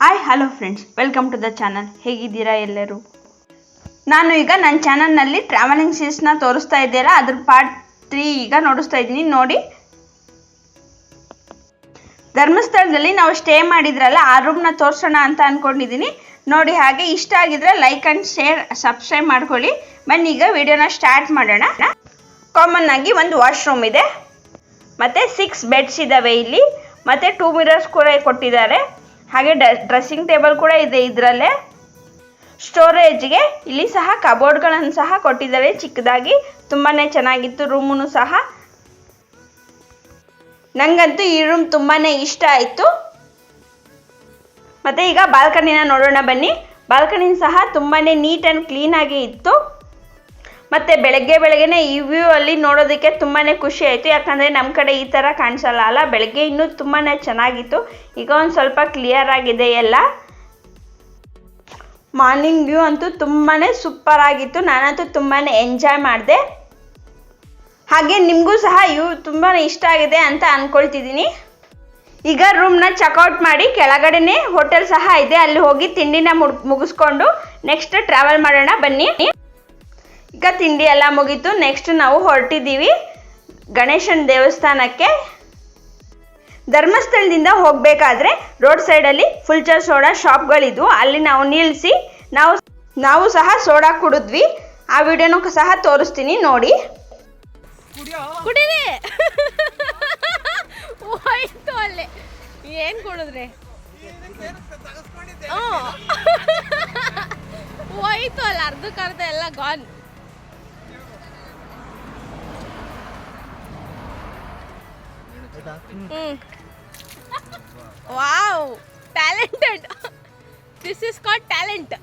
Hi hello friends welcome to the channel ಹೇಗಿದ್ದೀರಾ ಎಲ್ಲರೂ? ನಾನು ಈಗ ನನ್ನ ಚಾನಲ್ನಲ್ಲಿ ಟ್ರಾವೆಲಿಂಗ್ ಸೀಸ್ನ ತೋರಿಸ್ತಾ ಇದ್ದೀರಾ. ಅದ್ರ ಪಾರ್ಟ್ ತ್ರೀ ಈಗ ನೋಡಿಸ್ತಾ ಇದ್ದೀನಿ. ನೋಡಿ. ಧರ್ಮಸ್ಥಳದಲ್ಲಿ ನಾವು ಸ್ಟೇ ಮಾಡಿದ್ರಲ್ಲ, ಆ ರೂಮ್ನ ತೋರಿಸೋಣ ಅಂತ ಅಂದ್ಕೊಂಡಿದ್ದೀನಿ ನೋಡಿ ಹಾಗೆ ಇಷ್ಟ ಆಗಿದ್ರೆ ಲೈಕ್ ಆ್ಯಂಡ್ ಶೇರ್ ಸಬ್ಸ್ಕ್ರೈಬ್ ಮಾಡ್ಕೊಳ್ಳಿ. ಬನ್ನಿ, ಈಗ ವಿಡಿಯೋನ ಸ್ಟಾರ್ಟ್ ಮಾಡೋಣ. ಕಾಮನ್ ಆಗಿ ಒಂದು ವಾಶ್ರೂಮ್ ಇದೆ. ಮತ್ತು ಸಿಕ್ಸ್ ಬೆಡ್ಸ್ ಇದ್ದಾವೆ ಇಲ್ಲಿ. ಮತ್ತು ಟೂ ಮಿರರ್ಸ್ ಕೂಡ ಕೊಟ್ಟಿದ್ದಾರೆ. ಹಾಗೆ ಡ್ರೆಸ್ಸಿಂಗ್ ಟೇಬಲ್ ಕೂಡ ಇದೆ ಇದರಲ್ಲೇ. ಸ್ಟೋರೇಜ್ಗೆ ಇಲ್ಲಿ ಸಹ ಕಬೋರ್ಡ್ಗಳನ್ನು ಸಹ ಕೊಟ್ಟಿದ್ದಾರೆ. ಚಿಕ್ಕದಾಗಿ ತುಂಬಾ ಚೆನ್ನಾಗಿತ್ತು ರೂಮುನು ಸಹ. ನನಗಂತೂ ಈ ರೂಮ್ ತುಂಬಾ ಇಷ್ಟ ಆಯಿತು. ಮತ್ತೆ ಈಗ ಬಾಲ್ಕನಿನ ನೋಡೋಣ ಬನ್ನಿ. ಬಾಲ್ಕನಿ ಸಹ ತುಂಬಾ ನೀಟ್ ಆ್ಯಂಡ್ ಕ್ಲೀನಾಗಿ ಇತ್ತು. ಮತ್ತು ಬೆಳಗ್ಗೆ ಬೆಳಗ್ಗೆನೇ ಈ ವ್ಯೂ ಅಲ್ಲಿ ನೋಡೋದಕ್ಕೆ ತುಂಬಾ ಖುಷಿ ಆಯಿತು. ಯಾಕಂದರೆ ನಮ್ಮ ಕಡೆ ಈ ಥರ ಕಾಣಿಸಲ್ಲ ಅಲ್ಲ? ಬೆಳಗ್ಗೆ ಇನ್ನೂ ತುಂಬಾ ಚೆನ್ನಾಗಿತ್ತು. ಈಗ ಒಂದು ಸ್ವಲ್ಪ ಕ್ಲಿಯರ್ ಆಗಿದೆ ಎಲ್ಲ. ಮಾರ್ನಿಂಗ್ ವ್ಯೂ ಅಂತೂ ತುಂಬಾ ಸೂಪರ್ ಆಗಿತ್ತು. ನಾನಂತೂ ತುಂಬಾ ಎಂಜಾಯ್ ಮಾಡಿದೆ. ಹಾಗೆ ನಿಮಗೂ ಸಹ ಇವು ತುಂಬಾ ಇಷ್ಟ ಆಗಿದೆ ಅಂತ ಅಂದ್ಕೊಳ್ತಿದ್ದೀನಿ ಈಗ ರೂಮ್ನ ಚೆಕ್ಔಟ್ ಮಾಡಿ ಕೆಳಗಡೆನೆ ಹೋಟೆಲ್ ಸಹ ಇದೆ. ಅಲ್ಲಿ ಹೋಗಿ ತಿಂಡಿನ ಮುಗ್ ಮುಗಿಸ್ಕೊಂಡು ನೆಕ್ಸ್ಟ್ ಟ್ರಾವೆಲ್ ಮಾಡೋಣ ಬನ್ನಿ. ಈಗ ತಿಂಡಿ ಎಲ್ಲ ಮುಗೀತು. ನೆಕ್ಸ್ಟ್ ನಾವು ಹೊರಟಿದ್ದೀವಿ. ಗಣೇಶನ ದೇವಸ್ಥಾನಕ್ಕೆ. ಧರ್ಮಸ್ಥಳದಿಂದ ಹೋಗಬೇಕಾದ್ರೆ ರೋಡ್ ಸೈಡಲ್ಲಿ ಫುಲ್ಚರ್ ಸೋಡಾ ಶಾಪ್ಗಳಿದ್ವು ಅಲ್ಲಿ ನಾವು ನಿಲ್ಲಿಸಿ ನಾವು ನಾವು ಸಹ ಸೋಡಾ ಕುಡಿದ್ವಿ. ಆ ವಿಡಿಯೋನೂ ಸಹ ತೋರಿಸ್ತೀನಿ ನೋಡಿ. ಕುಡೀರಿ ಹೋಯ್ತು ಅಲ್ಲೇ. ಏನ್ ಕುಡಿದ್ರಿ? ಹೋಯ್ತು ಅಲ್ಲ ಅರ್ಧಕ್ಕೆ ಅರ್ಧ ಎಲ್ಲ gone wow talented this is got talent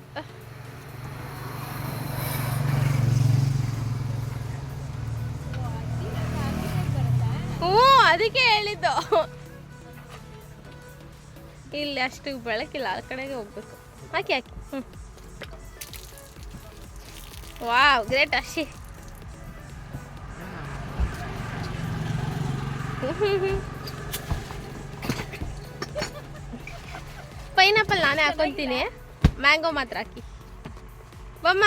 ಹ್ಞೂ, ಅದಕ್ಕೆ ಹೇಳಿದ್ದು. ಇಲ್ಲಿ ಅಷ್ಟು ಬೆಳಕಿಲ್ಲ, ಆ ಕಡೆಗೆ ಹೋಗ್ಬೇಕು. ಹಾಕಿ ಹಾಕಿ. ಹ್ಞೂ ವಾವ್, ಗ್ರೇಟ್ ಅಶಿ ಪೈನಾಪಲ್ ನಾನೇ ಹಾಕೊಂತೀನಿ. ಮ್ಯಾಂಗೋ ಮಾತ್ರ ಹಾಕಿ. ಬಮ್ಮ.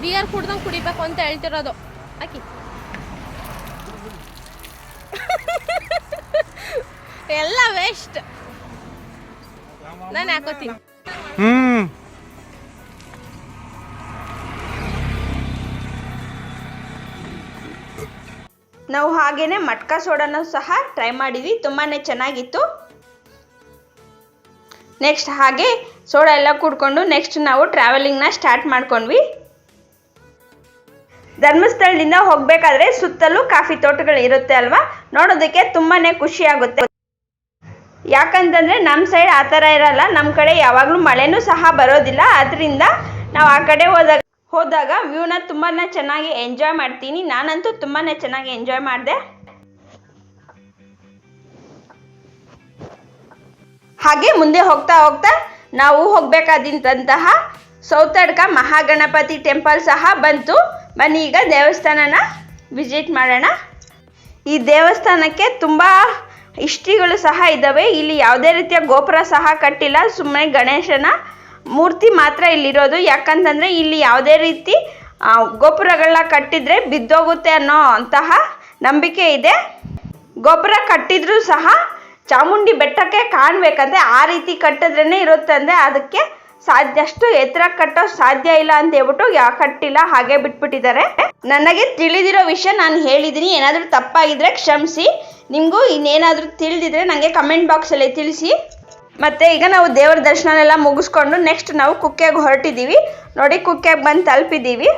ಬಿಯರ್ ಕುಡ್ದಂಗೆ ಕುಡಿಬೇಕು ಅಂತ ಹೇಳ್ತಿರೋದು. ಹಾಕಿ. ಎಲ್ಲ ವೇಸ್ಟ್ ನಾನು ಹಾಕೋತೀನಿ. ಹ್ಮ್. ನಾವು ಹಾಗೇನೆ ಮಟ್ಕಾ ಸೋಡಾನು ಸಹ ಟ್ರೈ ಮಾಡಿದ್ವಿ ತುಂಬಾ ಚೆನ್ನಾಗಿತ್ತು. ನೆಕ್ಸ್ಟ್ ಹಾಗೆ ಸೋಡಾ ಎಲ್ಲ ಕುಡ್ಕೊಂಡು ನೆಕ್ಸ್ಟ್ ನಾವು ಟ್ರಾವೆಲಿಂಗ್ನ ಸ್ಟಾರ್ಟ್ ಮಾಡ್ಕೊಂಡ್ವಿ. ಧರ್ಮಸ್ಥಳದಿಂದ ಹೋಗಬೇಕಾದ್ರೆ ಸುತ್ತಲೂ ಕಾಫಿ ತೋಟಗಳು ಇರುತ್ತೆ ಅಲ್ವಾ? ನೋಡೋದಕ್ಕೆ ತುಂಬಾ ಖುಷಿ ಆಗುತ್ತೆ. ಯಾಕಂತಂದರೆ ನಮ್ಮ ಸೈಡ್ ಆ ಥರ ಇರಲ್ಲ. ನಮ್ಮ ಕಡೆ ಯಾವಾಗಲೂ ಮಳೆನೂ ಸಹ ಬರೋದಿಲ್ಲ. ಅದರಿಂದ ನಾವು ಆ ಕಡೆ ಹೋದಾಗ ಹೋದಾಗ ವ್ಯೂನ ತುಂಬಾ ಚೆನ್ನಾಗಿ ಎಂಜಾಯ್ ಮಾಡ್ತೀನಿ. ನಾನಂತೂ ತುಂಬಾ ಚೆನ್ನಾಗಿ ಎಂಜಾಯ್ ಮಾಡಿದೆ. ಹಾಗೆ ಮುಂದೆ ಹೋಗ್ತಾ ಹೋಗ್ತಾ ನಾವು ಹೋಗ್ಬೇಕಾದಂತಹ ಸೌತಡ್ಕ ಮಹಾಗಣಪತಿ ಟೆಂಪಲ್ ಸಹ ಬಂತು. ಬನ್ನಿ, ಈಗ ದೇವಸ್ಥಾನನ ವಿಸಿಟ್ ಮಾಡೋಣ. ಈ ದೇವಸ್ಥಾನಕ್ಕೆ ತುಂಬ ಹಿಸ್ಟ್ರಿಗಳು ಸಹ ಇದ್ದಾವೆ. ಇಲ್ಲಿ ಯಾವುದೇ ರೀತಿಯ ಗೋಪುರ ಸಹ ಕಟ್ಟಿಲ್ಲ. ಸುಮ್ಮನೆ ಗಣೇಶನ ಮೂರ್ತಿ ಮಾತ್ರ ಇಲ್ಲಿರೋದು. ಯಾಕಂತಂದರೆ ಇಲ್ಲಿ ಯಾವುದೇ ರೀತಿ ಗೋಪುರಗಳನ್ನ ಕಟ್ಟಿದರೆ ಬಿದ್ದೋಗುತ್ತೆ ಅನ್ನೋ ಅಂತಹ ನಂಬಿಕೆ ಇದೆ. ಗೋಪುರ ಕಟ್ಟಿದ್ರೂ ಸಹ ಚಾಮುಂಡಿ ಬೆಟ್ಟಕ್ಕೆ ಕಾಣಬೇಕಂದ್ರೆ ಆ ರೀತಿ ಕಟ್ಟಿದ್ರೇ ಇರುತ್ತೆ ಅಂದರೆ ಅದಕ್ಕೆ ಸಾಧ್ಯ ಅಷ್ಟು ಎತ್ತರ ಕಟ್ಟೋ ಸಾಧ್ಯ ಇಲ್ಲ ಅಂತ ಹೇಳ್ಬಿಟ್ಟು ಯಾ ಕಟ್ಟಿಲ್ಲ, ಹಾಗೆ ಬಿಟ್ಬಿಟ್ಟಿದ್ದಾರೆ. ನನಗೆ ತಿಳಿದಿರೋ ವಿಷಯ ನಾನು ಹೇಳಿದ್ದೀನಿ. ಏನಾದರೂ ತಪ್ಪಾಗಿದ್ರೆ ಕ್ಷಮಿಸಿ. ನಿಮಗೂ ಇನ್ನೇನಾದರೂ ತಿಳಿದಿದ್ರೆ ನನಗೆ ಕಮೆಂಟ್ ಬಾಕ್ಸಲ್ಲಿ ತಿಳಿಸಿ. ಮತ್ತು ಈಗ ನಾವು ದೇವರ ದರ್ಶನನೆಲ್ಲ ಮುಗಿಸ್ಕೊಂಡು ನೆಕ್ಸ್ಟ್ ನಾವು ಕುಕ್ಕೆಗೆ ಹೊರಟಿದ್ದೀವಿ. ನೋಡಿ, ಕುಕ್ಕೆಗೆ ಬಂದು ತಲುಪಿದ್ದೀವಿ.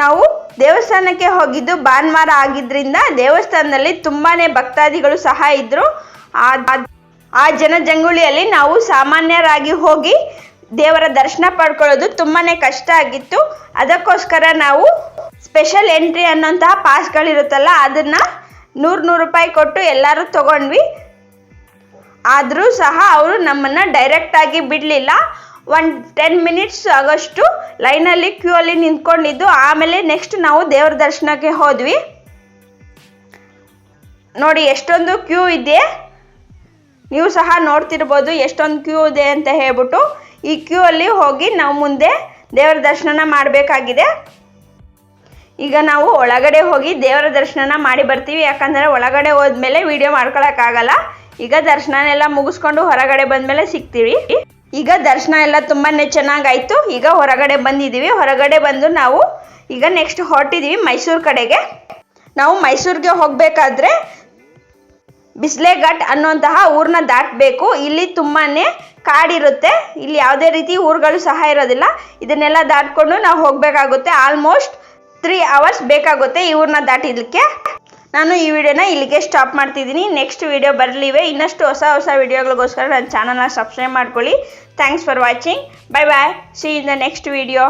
ನಾವು ದೇವಸ್ಥಾನಕ್ಕೆ ಹೋಗಿದ್ದು ಭಾನುವಾರ ಆಗಿದ್ದರಿಂದ ದೇವಸ್ಥಾನದಲ್ಲಿ ತುಂಬಾ ಭಕ್ತಾದಿಗಳು ಸಹ ಇದ್ದರು ಆ ಜನ ಜಂಗುಳಿಯಲ್ಲಿ ನಾವು ಸಾಮಾನ್ಯರಾಗಿ ಹೋಗಿ ದೇವರ ದರ್ಶನ ಪಡ್ಕೊಳ್ಳೋದು ತುಂಬಾ ಕಷ್ಟ ಆಗಿತ್ತು. ಅದಕ್ಕೋಸ್ಕರ ನಾವು ಸ್ಪೆಷಲ್ ಎಂಟ್ರಿ ಅನ್ನೋಂತಹ ಪಾಸ್ಗಳಿರುತ್ತಲ್ಲ ಅದನ್ನು ನೂರು ನೂರು ರೂಪಾಯಿ ಕೊಟ್ಟು ಎಲ್ಲರೂ ತಗೊಂಡ್ವಿ. ಆದರೂ ಸಹ ಅವರು ನಮ್ಮನ್ನು ಡೈರೆಕ್ಟಾಗಿ ಬಿಡಲಿಲ್ಲ. ಒನ್ ಟೆನ್ ಮಿನಿಟ್ಸ್ ಆಗೋಷ್ಟು ಲೈನಲ್ಲಿ ಕ್ಯೂ ಅಲ್ಲಿ ನಿಂತ್ಕೊಂಡಿದ್ದು. ಆಮೇಲೆ ನೆಕ್ಸ್ಟ್ ನಾವು ದೇವ್ರ ದರ್ಶನಕ್ಕೆ ಹೋದ್ವಿ. ನೋಡಿ, ಎಷ್ಟೊಂದು ಕ್ಯೂ ಇದೆ. ನೀವು ಸಹ ನೋಡ್ತಿರ್ಬೋದು ಎಷ್ಟೊಂದು ಕ್ಯೂ ಇದೆ ಅಂತ ಹೇಳ್ಬಿಟ್ಟು ಈ ಕ್ಯೂ ಅಲ್ಲಿ ಹೋಗಿ ನಾವು ಮುಂದೆ ದೇವರ ದರ್ಶನ ಮಾಡಬೇಕಾಗಿದೆ. ಈಗ ನಾವು ಒಳಗಡೆ ಹೋಗಿ ದೇವರ ದರ್ಶನ ಮಾಡಿ ಬರ್ತೀವಿ. ಯಾಕಂದರೆ ಒಳಗಡೆ ಹೋದ್ಮೇಲೆ ವಿಡಿಯೋ ಮಾಡ್ಕೊಳಕ್ಕಾಗಲ್ಲ. ಈಗ ದರ್ಶನನೆಲ್ಲ ಮುಗಿಸ್ಕೊಂಡು ಹೊರಗಡೆ ಬಂದಮೇಲೆ ಸಿಗ್ತೀವಿ. ಈಗ ದರ್ಶನ ಎಲ್ಲ ತುಂಬಾ ಚೆನ್ನಾಗಾಯ್ತು. ಈಗ ಹೊರಗಡೆ ಬಂದಿದ್ದೀವಿ ಹೊರಗಡೆ ಬಂದು ನಾವು ಈಗ ನೆಕ್ಸ್ಟ್ ಹೊರಟಿದ್ದೀವಿ ಮೈಸೂರು ಕಡೆಗೆ. ನಾವು ಮೈಸೂರಿಗೆ ಹೋಗಬೇಕಾದ್ರೆ ಬಿಸ್ಲೆ ಘಾಟ್ ಅನ್ನುವಂತಹ ಊರನ್ನ ದಾಟಬೇಕು. ಇಲ್ಲಿ ತುಂಬಾ ಕಾಡಿರುತ್ತೆ. ಇಲ್ಲಿ ಯಾವುದೇ ರೀತಿ ಊರುಗಳು ಸಹ ಇರೋದಿಲ್ಲ. ಇದನ್ನೆಲ್ಲ ದಾಟ್ಕೊಂಡು ನಾವು ಹೋಗಬೇಕಾಗುತ್ತೆ. ಆಲ್ಮೋಸ್ಟ್ ತ್ರೀ ಅವರ್ಸ್ ಬೇಕಾಗುತ್ತೆ ಈ ಊರನ್ನ ದಾಟಿದಕ್ಕೆ ನಾನು ಈ ವಿಡಿಯೋನ ಇಲ್ಲಿಗೆ ಸ್ಟಾಪ್ ಮಾಡ್ತಿದ್ದೀನಿ. ನೆಕ್ಸ್ಟ್ ವಿಡಿಯೋ ಬರಲಿವೆ. ಇನ್ನಷ್ಟು ಹೊಸ ಹೊಸ ವಿಡಿಯೋಗಳಿಗೋಸ್ಕರ ನನ್ನ ಚಾನಲ್ನ ಸಬ್ಸ್ಕ್ರೈಬ್ ಮಾಡ್ಕೊಳ್ಳಿ. Thanks for watching bye bye see in the next video